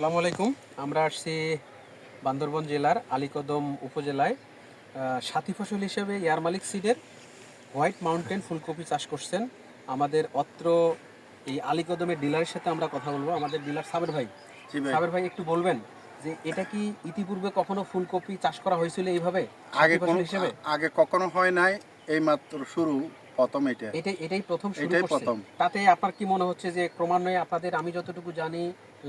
আসসালামু আলাইকুম। আমরা আসছি বান্দরবন জেলার আলীকদম উপজেলায়। সাথী ফসল হিসেবে এয়ার মালিক সিডের হোয়াইট মাউন্টেন ফুলকপি চাষ করছেন। আমাদের অত্র এই আলীকদমের ডিলারের সাথে আমরা কথা বলব। আমাদের ডিলার সাবের ভাই। সাবের ভাই একটু বলবেন যে এটা কি ইতিপূর্বে কখনো ফুলকপি চাষ করা হয়েছিল এইভাবে? আগে ফসল হিসেবে? আগে কখনো হয় নাই এই মাত্র শুরু। প্রথম এটা। এটাই এটাই প্রথম শুরু এটাই প্রথম। তাতে আপনার কি মনে হচ্ছে যে ক্রমান্বয়ে আপনাদের আমি যতটুকু জানি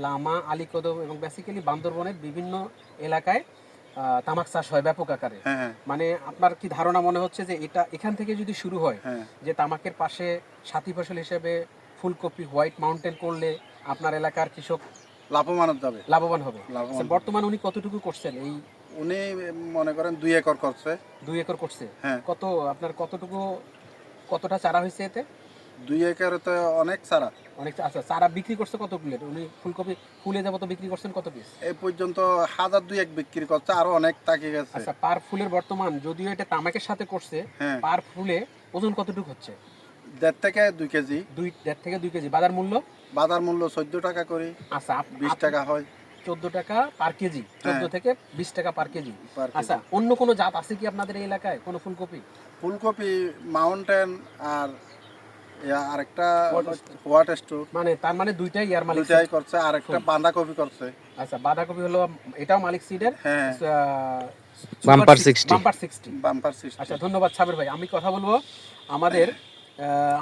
লামা আলীকদম এবং বেসিক্যালি বান্দরবনের বিভিন্ন এলাকায় তামাক চাষ হয় ব্যাপক আকারে। হ্যাঁ হ্যাঁ। মানে আপনার কি ধারণা মনে হচ্ছে যে এটা এখান থেকে যদি শুরু হয় হ্যাঁ। যে তামাকের পাশে সাথী ফসল হিসেবে ফুলকপি হোয়াইট মাউন্টেন করলে আপনার এলাকার কৃষক লাভবান হবে। লাভবান আচ্ছা, বর্তমান উনি কতটুকু করছেন? এই উনি মনে করেন দুই একর করছে। দুই একর করছে। কত আপনার কতটুকু কতটা চারা হয়েছে এতে? দুই একর তো অনেক চারা। অনেক আচ্ছা চারা বিক্রি করছে কত প্লেট? উনি ফুলকপি ফুলে যাব তো বিক্রি করছেন কত পিস এই পর্যন্ত হাজার দুই এক বিক্রি করছে আরও অনেক তাকি গেছে। আচ্ছা পার ফুলের বর্তমান যদিও এটা তামাকের সাথে করছে হ্যাঁ। পার ফুলে ওজন কতটুকু হচ্ছে? দেড় থেকে দুই কেজি। দুই দেড় থেকে দুই কেজি। বাজার মূল্য? বাজার মূল্য চোদ্দ টাকা করি। আচ্ছা বিশ টাকা হয়। চোদ্দ টাকা পার কেজি চোদ্দ হ্যাঁ। থেকে বিশ টাকা পার কেজি আচ্ছা অন্য কোনো জাত আছে কি আপনাদের এই এলাকায়? কোনো ফুলকপি? ফুলকপি মাউন্টেন আর ইয়া আরেকটা হোয়াট স্টোর মানে তার মানে দুইটাই ইয়ার মালিক দুইটাই করছে আর একটা বাঁধাকপি করছে। আচ্ছা বাঁধাকপি হলো এটাও মালিক সিডের হ্যাঁ। Bumper 60 bumper sixty bumper system আচ্ছা ধন্যবাদ সাবের ভাই। আমি কথা বলব আমাদের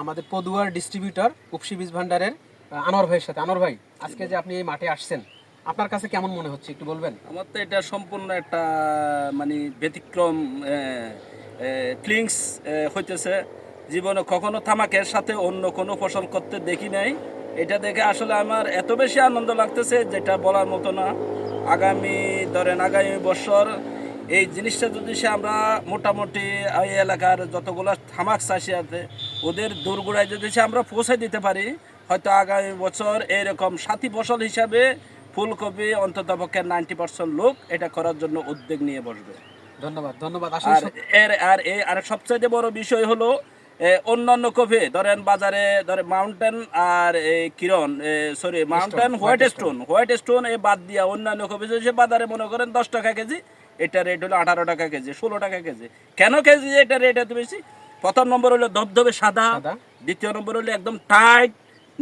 আমাদের পদুয়ার ডিস্ট্রিবিউটর উপসি বীজ ভান্ডারের আনোয়ার ভাইয়ের সাথে। আনোয়ার ভাই আজকে যে আপনি এই মাঠে আসছেন আপনার কাছে কেমন মনে হচ্ছে? একটু বলবেন। আমার তো এটা সম্পূর্ণ একটা মানে ব্যতিক্রম ফিলিংস হইতেছে। জীবনে কখনো থামাকের সাথে অন্য কোনো ফসল করতে দেখি নাই। এটা দেখে আসলে আমার এত বেশি আনন্দ লাগতেছে যেটা বলার মতো না। আগামী, ধরেন, আগামী বছর এই জিনিসটা যদি সে আমরা মোটামুটি এই এলাকার যতগুলো থামাক চাষি আছে, ওদের দোরগোড়ায় যদি সে আমরা পৌঁছে দিতে পারি, হয়তো আগামী বছর এরকম সাথী ফসল হিসাবে ফুলকপি অন্তত পক্ষে নাইনটি পার্সেন্ট লোক এটা করার জন্য উদ্যোগ নিয়ে বসবে। ধন্যবাদ ধন্যবাদ। আর এর আর এই আর সবচাইতে বড় বিষয় হলো অন্যান্য কফি ধরেন বাজারে ধরে মাউন্টেন আর এই Kiran sorry mountain white stone white stone এ বাদ দিয়া অন্যান্য কফি যদি বাজারে মনে করেন দশ টাকা কেজি এটা রেট হলো আঠারো টাকা কেজি ষোলো টাকা কেজি। কেন কেজি এটা রেট এত বেশি? প্রথম নম্বর হলো ধবধবে সাদা। দ্বিতীয় নম্বর হলো একদম টাইট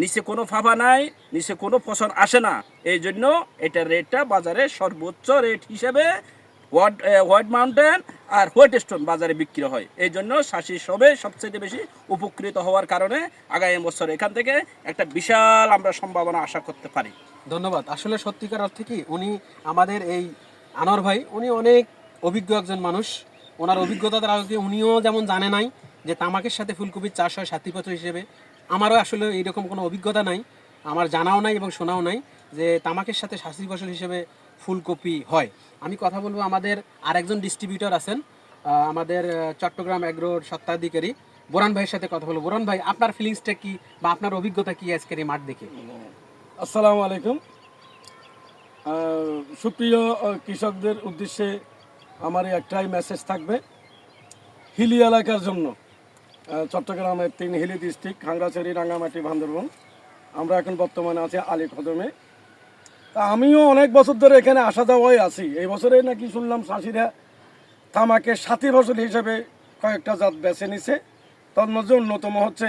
নিচে কোনো ফাফা নাই, নিচে কোনো ফসল আসে না। এই জন্য এটা রেটটা বাজারে সর্বোচ্চ রেট হিসেবে হোয়াট হোয়াইট মাউন্টেন আর হোয়াইট স্টোন বাজারে বিক্রি হয়। এই জন্য শাসি সবে সবচেয়ে বেশি উপকৃত হওয়ার কারণে আগামী বছর এখান থেকে একটা বিশাল আমরা সম্ভাবনা আশা করতে পারি। ধন্যবাদ। আসলে সত্যিকার অর্থে কি, উনি আমাদের এই আনোয়ার ভাই, উনি অনেক অভিজ্ঞ একজন মানুষ। ওনার অভিজ্ঞতা দ্বারা উনিও যেমন জানে নাই যে তামাকের সাথে ফুলকপির চাষ হয় সাথী হিসেবে আমারও আসলে এইরকম কোনো অভিজ্ঞতা নাই। আমার জানাও নাই এবং শোনাও নাই যে তামাকের সাথে সাথী ফসল হিসেবে ফুলকপি হয়। আমি কথা বলব আমাদের আরেকজন ডিস্ট্রিবিউটর আছেন আমাদের চট্টগ্রাম অ্যাগ্রোর সত্ত্বাধিকারী বোরান ভাইয়ের সাথে কথা বলব। বোরান ভাই, আপনার ফিলিংসটা কি বা আপনার অভিজ্ঞতা কি আজকের এই মাঠ দেখে? আসসালামু আলাইকুম। সুপ্রিয় কৃষকদের উদ্দেশ্যে আমার একটাই মেসেজ থাকবে, হিলি এলাকার জন্য। চট্টগ্রামের তিন হিলি ডিস্ট্রিক্ট খাংড়াছড়ি রাঙ্গামাটি, বান্দরবন। আমরা এখন বর্তমানে আছি আলী কদমে। তা আমিও অনেক বছর ধরে এখানে আসা যাওয়াই আছি। এই বছরে নাকি শুনলাম চাষিরা তামাকে সাথী ফসল হিসেবে কয়েকটা জাত বেছে নিছে। তার মধ্যে অন্যতম হচ্ছে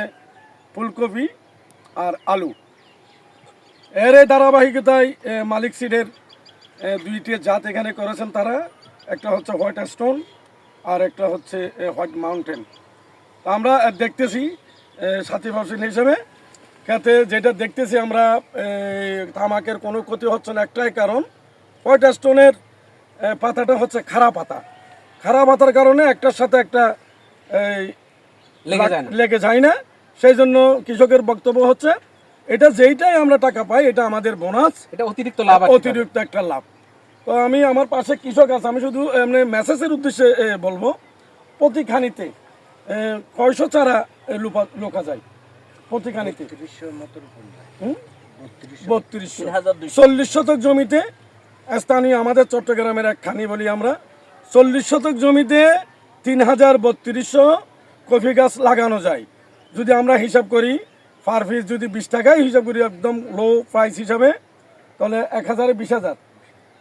ফুলকপি আর আলু। এর এই ধারাবাহিকতায় মালিক সিডের দুইটি জাত এখানে করেছেন তারা। একটা হচ্ছে হোয়াইট স্টোন আর একটা হচ্ছে হোয়াইট মাউন্টেন। তা আমরা দেখতেছি সাথী ফসল হিসেবে। খেতে যেটা দেখতেছি আমরা তামাকের কোনো ক্ষতি হচ্ছে না একটাই কারণ। হোয়াইট স্টোনের পাতাটা হচ্ছে খারাপ পাতা। খারাপ পাতার কারণে একটার সাথে একটা লেগে যায় না। সেই জন্য কৃষকের বক্তব্য হচ্ছে এটা যেইটাই আমরা টাকা পাই এটা আমাদের বোনাস। এটা অতিরিক্ত লাভ অতিরিক্ত একটা লাভ। তো আমি আমার পাশে কৃষক আছে আমি শুধু এমনি মেসেজের উদ্দেশ্যে বলব প্রতি খানিতে এ, কয়শো চারা লোকা যায়? প্রতি খানিতে হুম? বত্রিশশো। হাজার চল্লিশ শতক জমিতে স্থানীয় আমাদের চট্টগ্রামের এক খানি বলি আমরা চল্লিশ শতক জমিতে তিন হাজার বত্রিশশো কফি গাছ লাগানো যায়। যদি আমরা হিসাব করি পার পিস যদি বিশ টাকায় হিসাব করি একদম লো প্রাইস হিসাবে তাহলে এক হাজারে বিশ হাজার।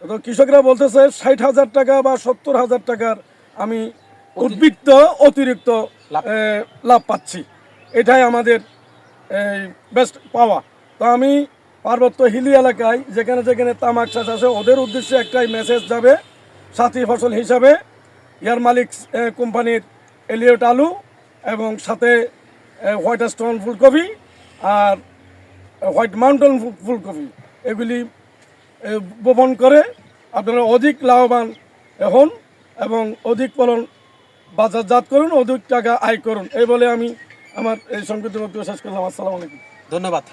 তো কৃষকরা বলতেছে ষাট হাজার টাকা বা সত্তর হাজার টাকার আমি উদ্বৃত্ত অতিরিক্ত লাভ। পাচ্ছি এটাই আমাদের এই বেস্ট পাওয়া তো আমি পার্বত্য হিলি এলাকায় যেখানে যেখানে তামাক চাষ আছে, ওদের উদ্দেশ্যে একটাই মেসেজ যাবে, সাথী ফসল হিসাবে ইয়ার মালিক কোম্পানির এলিয়ট আলু এবং সাথে হোয়াইট স্টোন ফুলকপি আর হোয়াইট মাউন্টেন ফুলকপি এগুলি বপন করে আপনারা অধিক লাভবান হন এবং অধিক ফলন বাজারজাত করুন, অধিক টাকা আয় করুন। এই বলে আমি আমার এই সংক্ষিপ্ত বক্তব্য শেষ করলাম। আসসালামু আলাইকুম। ধন্যবাদ।